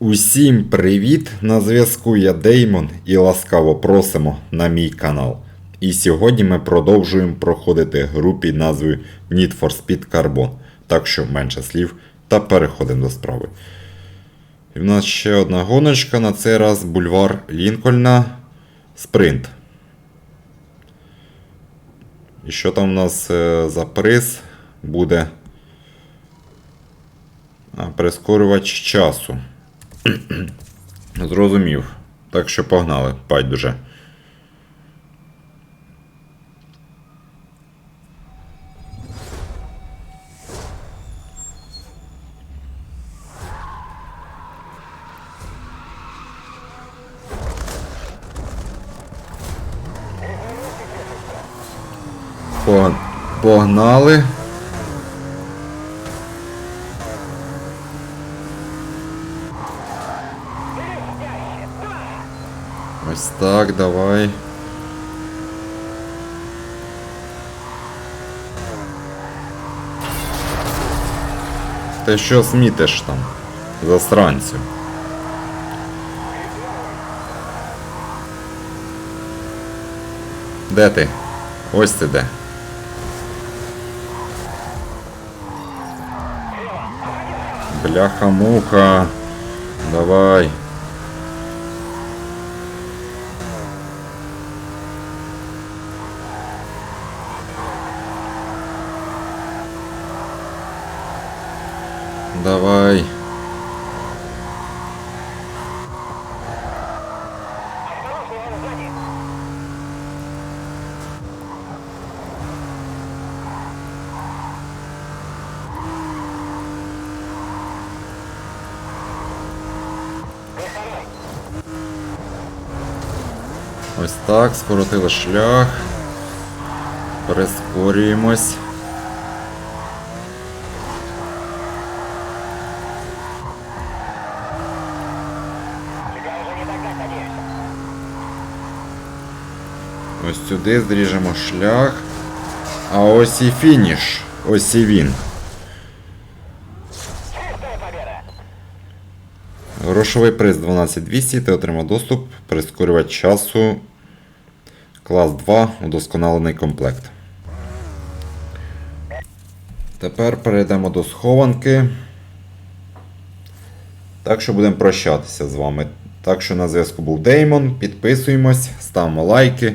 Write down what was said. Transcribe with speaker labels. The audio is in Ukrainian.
Speaker 1: Усім привіт! На зв'язку я Деймон і ласкаво просимо на мій канал. І сьогодні ми продовжуємо проходити гру під назвою Need for Speed Carbon. Так що менше слів та переходимо до справи. І в нас ще одна гоночка, на цей раз бульвар Лінкольна Спринт. І що там у нас е, за приз буде? Прискорювач часу. Зрозумів. Так що погнали, байдуже. Пог- Погнали. Ось так, давай. Ти що смітиш там? Засранцю. Де ти? Ось ти де. Бляха-муха. Давай. Давай. Ось так, скоротили шлях. Прискорюємось. Ось сюди зріжемо шлях. А ось і фініш. Ось і він. Грошовий приз 12200. Ти отримав доступ. Прискорювач часу. Клас 2. Удосконалений комплект. Тепер перейдемо до схованки. Так що будемо прощатися з вами. Так що на зв'язку був Деймон. Підписуємось, ставимо лайки,